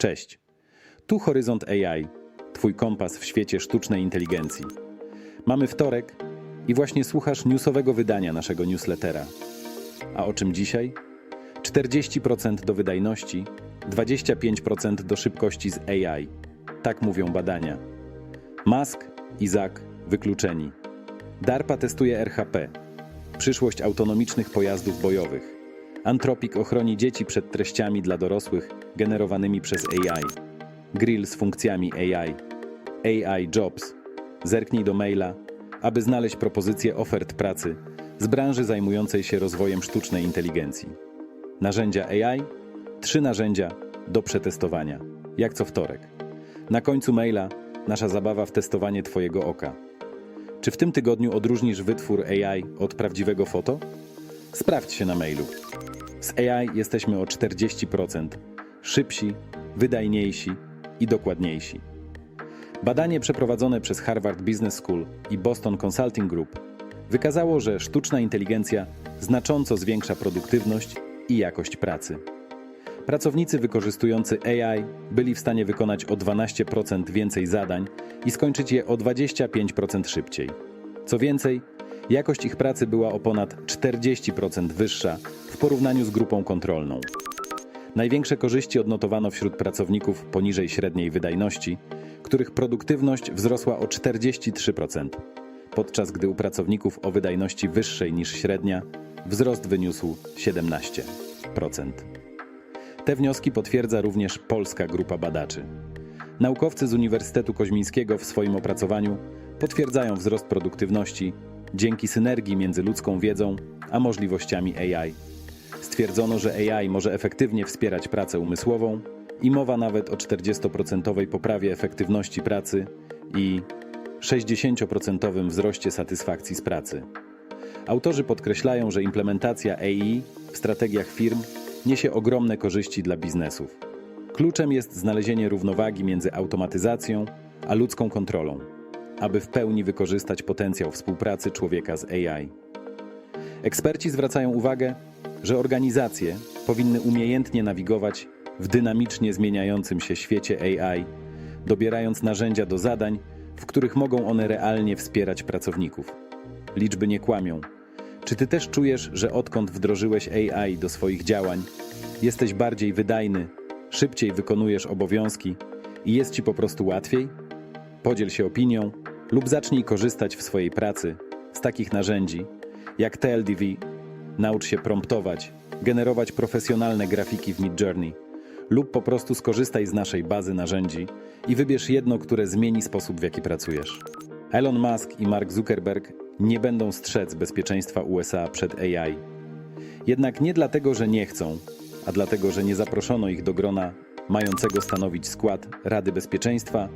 Cześć. Tu Horyzont AI, Twój kompas w świecie sztucznej inteligencji. Mamy wtorek i właśnie słuchasz newsowego wydania naszego newslettera. A o czym dzisiaj? 40% do wydajności, 25% do szybkości z AI. Tak mówią badania. Musk i Zak wykluczeni. DARPA testuje RHP, przyszłość autonomicznych pojazdów bojowych. Anthropic ochroni dzieci przed treściami dla dorosłych generowanymi przez AI. Grill z funkcjami AI. AI Jobs. Zerknij do maila, aby znaleźć propozycje ofert pracy z branży zajmującej się rozwojem sztucznej inteligencji. Narzędzia AI? Trzy narzędzia do przetestowania, jak co wtorek. Na końcu maila nasza zabawa w testowanie Twojego oka. Czy w tym tygodniu odróżnisz wytwór AI od prawdziwego foto? Sprawdź się na mailu. Z AI jesteśmy o 40% szybsi, wydajniejsi i dokładniejsi. Badanie przeprowadzone przez Harvard Business School i Boston Consulting Group wykazało, że sztuczna inteligencja znacząco zwiększa produktywność i jakość pracy. Pracownicy wykorzystujący AI byli w stanie wykonać o 12% więcej zadań i skończyć je o 25% szybciej. Co więcej, jakość ich pracy była o ponad 40% wyższa w porównaniu z grupą kontrolną. Największe korzyści odnotowano wśród pracowników poniżej średniej wydajności, których produktywność wzrosła o 43%, podczas gdy u pracowników o wydajności wyższej niż średnia wzrost wyniósł 17%. Te wnioski potwierdza również polska grupa badaczy. Naukowcy z Uniwersytetu Koźmińskiego w swoim opracowaniu potwierdzają wzrost produktywności dzięki synergii między ludzką wiedzą a możliwościami AI. Stwierdzono, że AI może efektywnie wspierać pracę umysłową i mowa nawet o 40% poprawie efektywności pracy i 60% wzroście satysfakcji z pracy. Autorzy podkreślają, że implementacja AI w strategiach firm niesie ogromne korzyści dla biznesów. Kluczem jest znalezienie równowagi między automatyzacją a ludzką kontrolą, aby w pełni wykorzystać potencjał współpracy człowieka z AI. Eksperci zwracają uwagę, że organizacje powinny umiejętnie nawigować w dynamicznie zmieniającym się świecie AI, dobierając narzędzia do zadań, w których mogą one realnie wspierać pracowników. Liczby nie kłamią. Czy ty też czujesz, że odkąd wdrożyłeś AI do swoich działań, jesteś bardziej wydajny, szybciej wykonujesz obowiązki i jest ci po prostu łatwiej? Podziel się opinią lub zacznij korzystać w swojej pracy z takich narzędzi jak TLDV. Naucz się promptować, generować profesjonalne grafiki w Midjourney lub po prostu skorzystaj z naszej bazy narzędzi i wybierz jedno, które zmieni sposób, w jaki pracujesz. Elon Musk i Mark Zuckerberg nie będą strzec bezpieczeństwa USA przed AI. Jednak nie dlatego, że nie chcą, a dlatego, że nie zaproszono ich do grona mającego stanowić skład Rady Bezpieczeństwa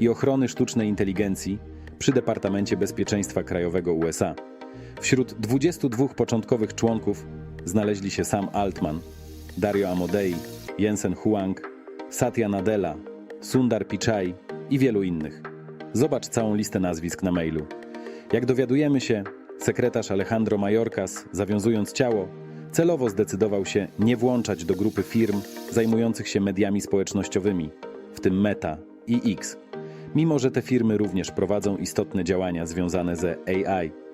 i Ochrony Sztucznej Inteligencji przy Departamencie Bezpieczeństwa Krajowego USA. Wśród 22 początkowych członków znaleźli się Sam Altman, Dario Amodei, Jensen Huang, Satya Nadella, Sundar Pichai i wielu innych. Zobacz całą listę nazwisk na mailu. Jak dowiadujemy się, sekretarz Alejandro Mayorkas, zawiązując ciało, celowo zdecydował się nie włączać do grupy firm zajmujących się mediami społecznościowymi, w tym Meta i X, mimo że te firmy również prowadzą istotne działania związane ze AI.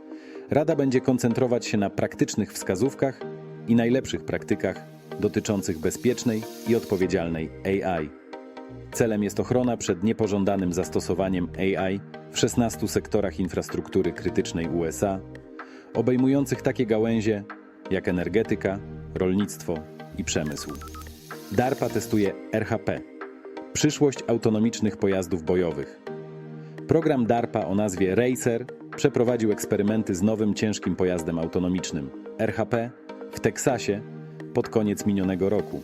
Rada będzie koncentrować się na praktycznych wskazówkach i najlepszych praktykach dotyczących bezpiecznej i odpowiedzialnej AI. Celem jest ochrona przed niepożądanym zastosowaniem AI w 16 sektorach infrastruktury krytycznej USA, obejmujących takie gałęzie jak energetyka, rolnictwo i przemysł. DARPA testuje RHP przyszłość autonomicznych pojazdów bojowych. Program DARPA o nazwie Racer przeprowadził eksperymenty z nowym ciężkim pojazdem autonomicznym RHP w Teksasie pod koniec minionego roku.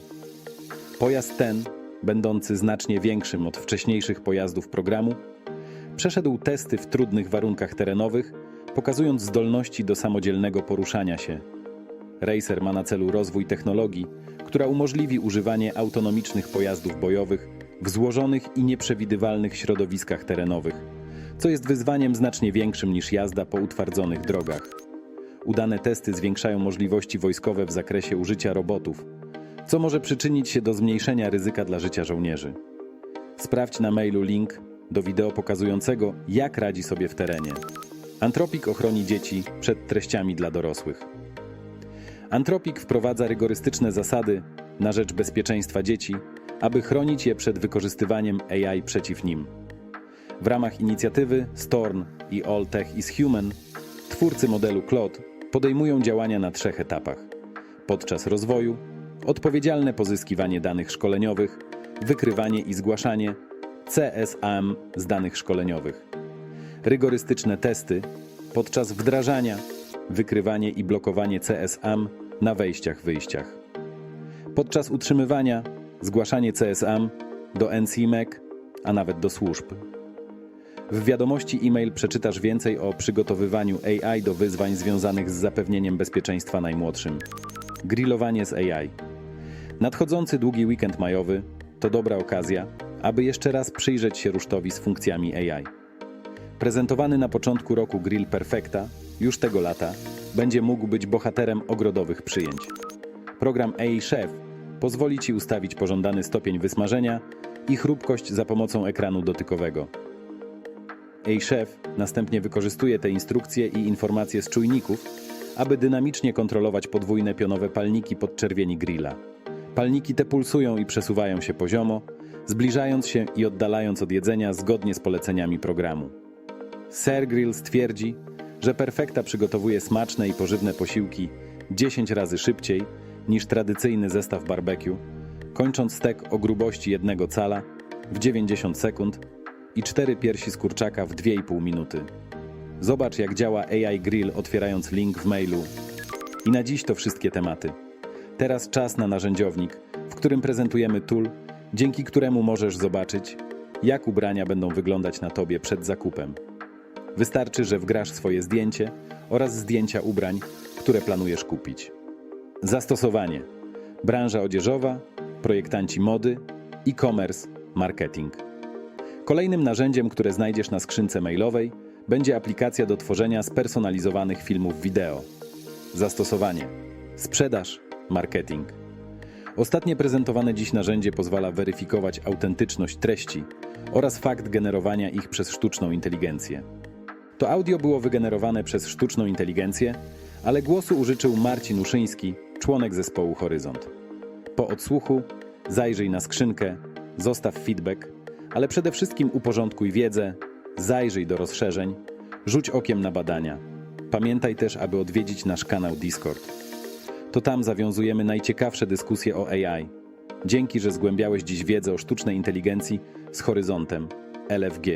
Pojazd ten, będący znacznie większym od wcześniejszych pojazdów programu, przeszedł testy w trudnych warunkach terenowych, pokazując zdolności do samodzielnego poruszania się. Racer ma na celu rozwój technologii, która umożliwi używanie autonomicznych pojazdów bojowych w złożonych i nieprzewidywalnych środowiskach terenowych, co jest wyzwaniem znacznie większym niż jazda po utwardzonych drogach. Udane testy zwiększają możliwości wojskowe w zakresie użycia robotów, co może przyczynić się do zmniejszenia ryzyka dla życia żołnierzy. Sprawdź na mailu link do wideo pokazującego, jak radzi sobie w terenie. Antropik ochroni dzieci przed treściami dla dorosłych. Antropik wprowadza rygorystyczne zasady na rzecz bezpieczeństwa dzieci, aby chronić je przed wykorzystywaniem AI przeciw nim. W ramach inicjatywy Storm i All Tech is Human twórcy modelu Claude podejmują działania na trzech etapach. Podczas rozwoju, odpowiedzialne pozyskiwanie danych szkoleniowych, wykrywanie i zgłaszanie, CSAM z danych szkoleniowych. Rygorystyczne testy podczas wdrażania, wykrywanie i blokowanie CSAM na wejściach-wyjściach. Podczas utrzymywania, zgłaszanie CSAM do NCMEC, a nawet do służb. W wiadomości e-mail przeczytasz więcej o przygotowywaniu AI do wyzwań związanych z zapewnieniem bezpieczeństwa najmłodszym. Grillowanie z AI. Nadchodzący długi weekend majowy to dobra okazja, aby jeszcze raz przyjrzeć się rusztowi z funkcjami AI. Prezentowany na początku roku Grill Perfecta, już tego lata, będzie mógł być bohaterem ogrodowych przyjęć. Program AI Chef pozwoli Ci ustawić pożądany stopień wysmażenia i chrupkość za pomocą ekranu dotykowego. A-Chef następnie wykorzystuje te instrukcje i informacje z czujników, aby dynamicznie kontrolować podwójne pionowe palniki podczerwieni grilla. Palniki te pulsują i przesuwają się poziomo, zbliżając się i oddalając od jedzenia zgodnie z poleceniami programu. Ser Grill stwierdzi, że Perfekta przygotowuje smaczne i pożywne posiłki 10 razy szybciej niż tradycyjny zestaw barbecue, kończąc stek o grubości jednego cala w 90 sekund i cztery piersi z kurczaka w 2,5 minuty. Zobacz, jak działa AI Grill, otwierając link w mailu. I na dziś to wszystkie tematy. Teraz czas na narzędziownik, w którym prezentujemy tool, dzięki któremu możesz zobaczyć, jak ubrania będą wyglądać na tobie przed zakupem. Wystarczy, że wgrasz swoje zdjęcie oraz zdjęcia ubrań, które planujesz kupić. Zastosowanie: branża odzieżowa, projektanci mody, e-commerce, marketing. Kolejnym narzędziem, które znajdziesz na skrzynce mailowej, będzie aplikacja do tworzenia spersonalizowanych filmów wideo. Zastosowanie: sprzedaż, marketing. Ostatnie prezentowane dziś narzędzie pozwala weryfikować autentyczność treści oraz fakt generowania ich przez sztuczną inteligencję. To audio było wygenerowane przez sztuczną inteligencję, ale głosu użyczył Marcin Uszyński, członek zespołu Horyzont. Po odsłuchu zajrzyj na skrzynkę, zostaw feedback, ale przede wszystkim uporządkuj wiedzę, zajrzyj do rozszerzeń, rzuć okiem na badania. Pamiętaj też, aby odwiedzić nasz kanał Discord. To tam zawiązujemy najciekawsze dyskusje o AI. Dzięki, że zgłębiałeś dziś wiedzę o sztucznej inteligencji z horyzontem LFG.